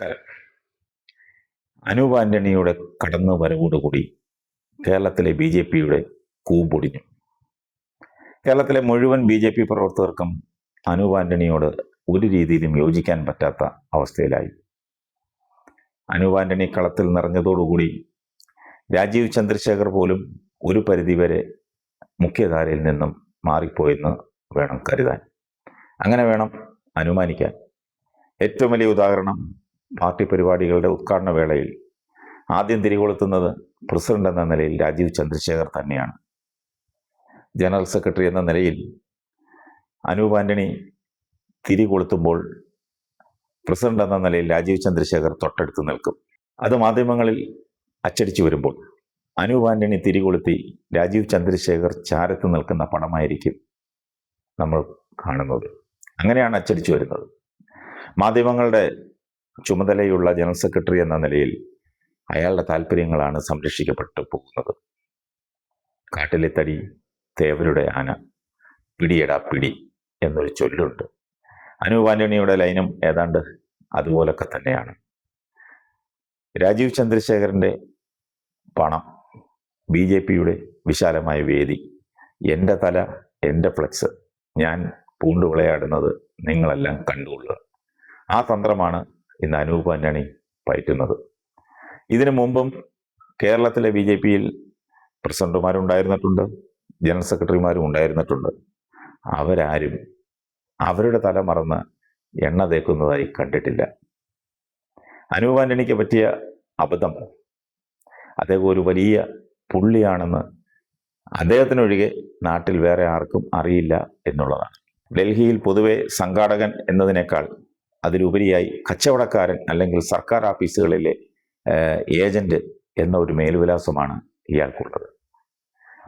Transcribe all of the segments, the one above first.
നമസ്കാരം. അനൂപ് ആന്റണിയുടെ കടന്നു വരവോടുകൂടി കേരളത്തിലെ ബി ജെ പിയുടെ കൂമ്പൊടിഞ്ഞു. കേരളത്തിലെ മുഴുവൻ ബി ജെ പി പ്രവർത്തകർക്കും അനൂപ് ആന്റണിയോട് ഒരു രീതിയിലും യോജിക്കാൻ പറ്റാത്ത അവസ്ഥയിലായി. അനൂപ് ആന്റണി കളത്തിൽ നിറഞ്ഞതോടുകൂടി രാജീവ് ചന്ദ്രശേഖർ പോലും ഒരു പരിധിവരെ മുഖ്യധാരയിൽ നിന്നും മാറിപ്പോയെന്ന് വേണം കരുതാൻ. അങ്ങനെ വേണം അനുമാനിക്കാൻ. ഏറ്റവും വലിയ ഉദാഹരണം പാർട്ടി പരിപാടികളുടെ ഉദ്ഘാടന വേളയിൽ ആദ്യം തിരികൊളുത്തുന്നത് പ്രസിഡന്റ് എന്ന നിലയിൽ രാജീവ് ചന്ദ്രശേഖർ തന്നെയാണ്. ജനറൽ സെക്രട്ടറി എന്ന നിലയിൽ അനൂപ് ആന്റണി തിരികൊളുത്തുമ്പോൾ പ്രസിഡന്റ് എന്ന നിലയിൽ രാജീവ് ചന്ദ്രശേഖർ തൊട്ടടുത്ത് നിൽക്കും. അത് മാധ്യമങ്ങളിൽ അച്ചടിച്ചു വരുമ്പോൾ അനൂപ് ആന്റണി തിരികൊളുത്തി രാജീവ് ചന്ദ്രശേഖർ ചാരത്ത് നിൽക്കുന്ന പണമായിരിക്കും നമ്മൾ കാണുന്നത്. അങ്ങനെയാണ് അച്ചടിച്ചു വരുന്നത്. മാധ്യമങ്ങളുടെ ചുമതലയുള്ള ജനറൽ സെക്രട്ടറി എന്ന നിലയിൽ അയാളുടെ താല്പര്യങ്ങളാണ് സംരക്ഷിക്കപ്പെട്ടു പോകുന്നത്. കാട്ടിലെ തടി തേവരുടെ ആന പിടിയടാ പിടി എന്നൊരു ചൊല്ലുണ്ട്. അനൂപ് ആന്റണിയുടെ ലൈനും ഏതാണ്ട് അതുപോലൊക്കെ തന്നെയാണ്. രാജീവ് ചന്ദ്രശേഖരന്റെ പണം ബി ജെ പിയുടെ വിശാലമായ വേദി എന്റെ തല എന്റെ ഫ്ലെക്സ് ഞാൻ പൂണ്ടുവിളയാടുന്നത് നിങ്ങളെല്ലാം കണ്ടുകൊള്ളുക. ആ തന്ത്രമാണ് ഇന്ന് അനൂപ് ആന്റണി പയറ്റുന്നത്. ഇതിനു മുമ്പും കേരളത്തിലെ ബി ജെ പിയിൽ പ്രസിഡന്റുമാരുണ്ടായിരുന്നിട്ടുണ്ട് ജനറൽ സെക്രട്ടറിമാരും ഉണ്ടായിരുന്നിട്ടുണ്ട്. അവരാരും അവരുടെ തല മറന്ന് എണ്ണ തേക്കുന്നതായി കണ്ടിട്ടില്ല. അനൂപ് ആന്റണിക്ക് പറ്റിയ അബദ്ധം അദ്ദേഹം ഒരു വലിയ പുള്ളിയാണെന്ന് അദ്ദേഹത്തിനൊഴികെ നാട്ടിൽ വേറെ ആർക്കും അറിയില്ല എന്നുള്ളതാണ്. ഡൽഹിയിൽ പൊതുവെ സംഘാടകൻ എന്നതിനേക്കാൾ അതിലുപരിയായി കച്ചവടക്കാരൻ അല്ലെങ്കിൽ സർക്കാർ ഓഫീസുകളിലെ ഏജന്റ് എന്ന ഒരു മേൽവിലാസമാണ് ഇയാൾക്കുള്ളത്.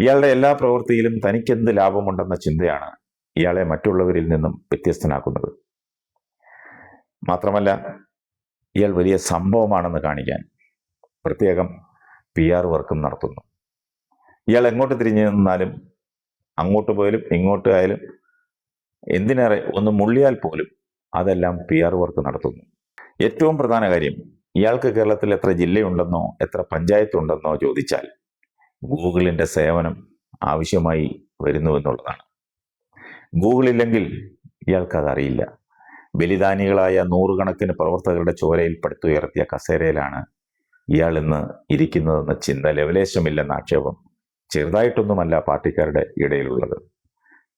ഇയാളുടെ എല്ലാ പ്രവൃത്തിയിലും തനിക്കെന്ത് ലാഭമുണ്ടെന്ന ചിന്തയാണ് ഇയാളെ മറ്റുള്ളവരിൽ നിന്നും വ്യത്യസ്തനാക്കുന്നത്. മാത്രമല്ല ഇയാൾ വലിയ സംഭവമാണെന്ന് കാണിക്കാൻ പ്രത്യേകം പി ആർ വർക്കും നടത്തുന്നു. ഇയാൾ എങ്ങോട്ട് തിരിഞ്ഞു നിന്നാലും അങ്ങോട്ട് പോയാലും ഇങ്ങോട്ട് ആയാലും എന്തിനേറെ ഒന്ന് മുള്ളിയാൽ പോലും അതെല്ലാം പി ആർ വർക്ക് നടത്തുന്നു. ഏറ്റവും പ്രധാന കാര്യം ഇയാൾക്ക് കേരളത്തിൽ എത്ര ജില്ലയുണ്ടെന്നോ എത്ര പഞ്ചായത്ത് ഉണ്ടെന്നോ ചോദിച്ചാൽ ഗൂഗിളിന്റെ സേവനം ആവശ്യമായി വരുന്നു എന്നുള്ളതാണ്. ഗൂഗിൾ ഇല്ലെങ്കിൽ ഇയാൾക്കതറിയില്ല ബലിദാനികളായ നൂറുകണക്കിന് പ്രവർത്തകരുടെ ചോരയിൽ പടുത്തുയർത്തിയ കസേരയിലാണ് ഇയാൾ ഇന്ന് ഇരിക്കുന്നതെന്ന ചിന്ത ലവലേശമില്ലെന്ന ആക്ഷേപം ചെറുതായിട്ടൊന്നുമല്ല പാർട്ടിക്കാരുടെ ഇടയിലുള്ളത്.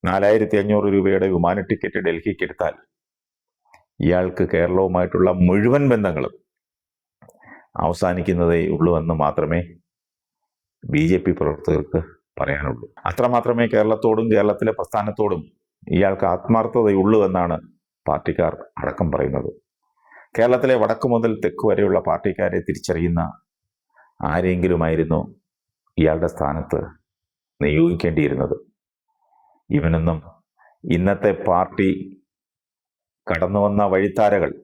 നാലായിരത്തി അഞ്ഞൂറ് രൂപയുടെ വിമാന ടിക്കറ്റ് ഡൽഹിക്ക് എടുത്താൽ ഇയാൾക്ക് കേരളവുമായിട്ടുള്ള മുഴുവൻ ബന്ധങ്ങളും അവസാനിക്കുന്നതേ ഉള്ളൂ എന്ന് മാത്രമേ ബി ജെ പി പ്രവർത്തകർക്ക് പറയാനുള്ളൂ. അത്രമാത്രമേ കേരളത്തോടും കേരളത്തിലെ പ്രസ്ഥാനത്തോടും ഇയാൾക്ക് ആത്മാർത്ഥതയുള്ളൂ എന്നാണ് പാർട്ടിക്കാർ അടക്കം പറയുന്നത്. കേരളത്തിലെ വടക്കു മുതൽ തെക്ക് വരെയുള്ള പാർട്ടിക്കാരെ തിരിച്ചറിയുന്ന ആരെങ്കിലുമായിരുന്നു ഇയാളുടെ സ്ഥാനത്ത് നിയോഗിക്കേണ്ടിയിരുന്നത്. ഇവനൊന്നും ഇന്നത്തെ പാർട്ടി കടന്നു വന്ന വഴിത്താരകൾ.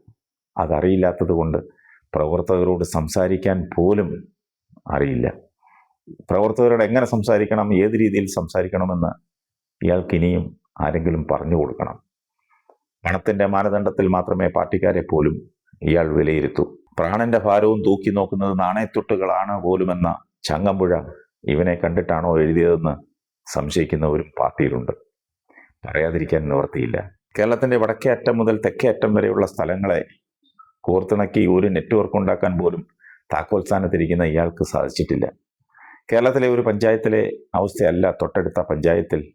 അതറിയില്ലാത്തത് കൊണ്ട് പ്രവർത്തകരോട് സംസാരിക്കാൻ പോലും അറിയില്ല. പ്രവർത്തകരോട് എങ്ങനെ സംസാരിക്കണം ഏത് രീതിയിൽ സംസാരിക്കണമെന്ന് ഇയാൾക്ക് ഇനിയും ആരെങ്കിലും പറഞ്ഞു കൊടുക്കണം. പണത്തിന്റെ മാനദണ്ഡത്തിൽ മാത്രമേ പാർട്ടിക്കാരെ പോലും ഇയാൾ വിലയിരുത്തൂ. പ്രാണന്റെ ഭാരവും തൂക്കി നോക്കുന്നത് നാണയത്തൊട്ടുകളാണ് പോലുമെന്ന ചങ്ങമ്പുഴ ഇവനെ കണ്ടിട്ടാണോ എഴുതിയതെന്ന് സംശയിക്കുന്നവരും പാർട്ടിയിലുണ്ട്. പറയാതിരിക്കാൻ നിവർത്തിയില്ല. കേരളത്തിന്റെ വടക്കേ അറ്റം മുതൽ തെക്കേ അറ്റം വരെയുള്ള സ്ഥലങ്ങളെ കോർത്തിണക്കി ഒരു നെറ്റ്വർക്ക് ഉണ്ടാക്കാൻ പോലും താക്കോൽ സ്ഥാനത്തിരിക്കുന്ന ഇയാൾക്ക് സാധിച്ചിട്ടില്ല. കേരളത്തിലെ ഒരു പഞ്ചായത്തിലെ അവസ്ഥയല്ല തൊട്ടടുത്ത പഞ്ചായത്തിൽ.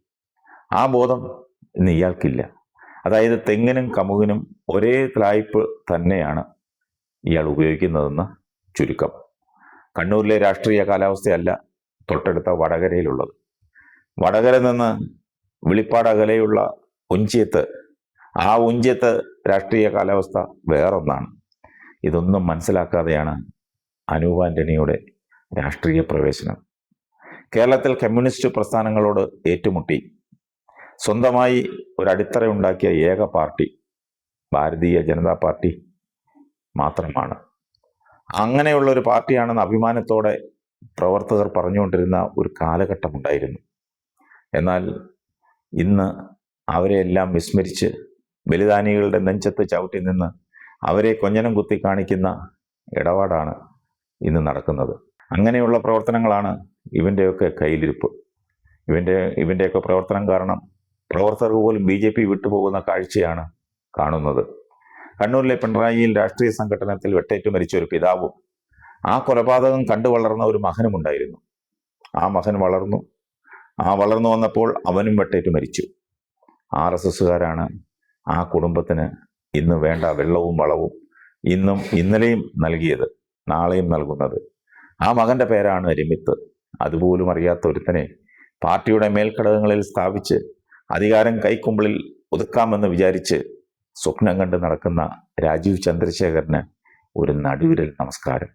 ആ ബോധം ഇന്ന് ഇയാൾക്കില്ല. അതായത് തെങ്ങിനും കമുകിനും ഒരേ തായ്പ് തന്നെയാണ് ഇയാൾ ഉപയോഗിക്കുന്നതെന്ന് ചുരുക്കം. കണ്ണൂരിലെ രാഷ്ട്രീയ കാലാവസ്ഥയല്ല തൊട്ടടുത്ത വടകരയിലുള്ളത്. വടകര നിന്ന് വിളിപ്പാട് അകലെയുള്ള ഉഞ്ചിയത്ത് ആ ഉഞ്ചത്ത് രാഷ്ട്രീയ കാലാവസ്ഥ വേറൊന്നാണ്. ഇതൊന്നും മനസ്സിലാക്കാതെയാണ് അനൂപ് ആന്റണിയുടെ രാഷ്ട്രീയ പ്രവേശനം. കേരളത്തിൽ കമ്മ്യൂണിസ്റ്റ് പ്രസ്ഥാനങ്ങളോട് ഏറ്റുമുട്ടി. സ്വന്തമായി ഒരു അടിത്തറ ഉണ്ടാക്കിയ ഏക പാർട്ടി ഭാരതീയ ജനതാ പാർട്ടി മാത്രമാണ്. അങ്ങനെയുള്ള ഒരു പാർട്ടിയാണെന്ന് അഭിമാനത്തോടെ പ്രവർത്തകർ പറഞ്ഞുകൊണ്ടിരുന്ന ഒരു കാലഘട്ടമുണ്ടായിരുന്നു. എന്നാൽ ഇന്ന് അവരെയെല്ലാം വിസ്മരിച്ച് ബലിദാനികളുടെ നെഞ്ചത്ത് ചവിട്ടി നിന്ന് അവരെ കൊഞ്ഞനം കുത്തി കാണിക്കുന്ന ഇടപാടാണ് ഇന്ന് നടക്കുന്നത്. അങ്ങനെയുള്ള പ്രവർത്തനങ്ങളാണ് ഇവന്റെയൊക്കെ കയ്യിലിരിപ്പ്. ഇവന്റെ ഇവന്റെയൊക്കെ പ്രവർത്തനം കാരണം പ്രവർത്തകർ പോലും ബി ജെ പി വിട്ടുപോകുന്ന കാഴ്ചയാണ് കാണുന്നത്. കണ്ണൂരിലെ പിണറായിയിൽ രാഷ്ട്രീയ സംഘടനത്തിൽ വെട്ടേറ്റ് മരിച്ച ഒരു പിതാവും ആ കൊലപാതകം കണ്ടു വളർന്ന ഒരു മകനുമുണ്ടായിരുന്നു ആ മകൻ വളർന്നു. ആ വളർന്നു വന്നപ്പോൾ അവനും വെട്ടേറ്റ് മരിച്ചു. ആർ എസ് എസ്സുകാരാണ് ആ കുടുംബത്തിന് ഇന്ന് വേണ്ട വെള്ളവും വളവും ഇന്നും ഇന്നലെയും നൽകിയത് നാളെയും നൽകുന്നത്. ആ മകന്റെ പേരാണ് രമിത്ത്. അതുപോലും അറിയാത്ത ഒരുത്തനെ പാർട്ടിയുടെ മേൽഘടകങ്ങളിൽ സ്ഥാപിച്ച് അധികാരം കൈക്കുമ്പിളിൽ ഒതുക്കാമെന്ന് വിചാരിച്ച് സ്വപ്നം കണ്ട് നടക്കുന്ന രാജീവ് ചന്ദ്രശേഖരന് ഒരു നടുവിരൽ നമസ്കാരം.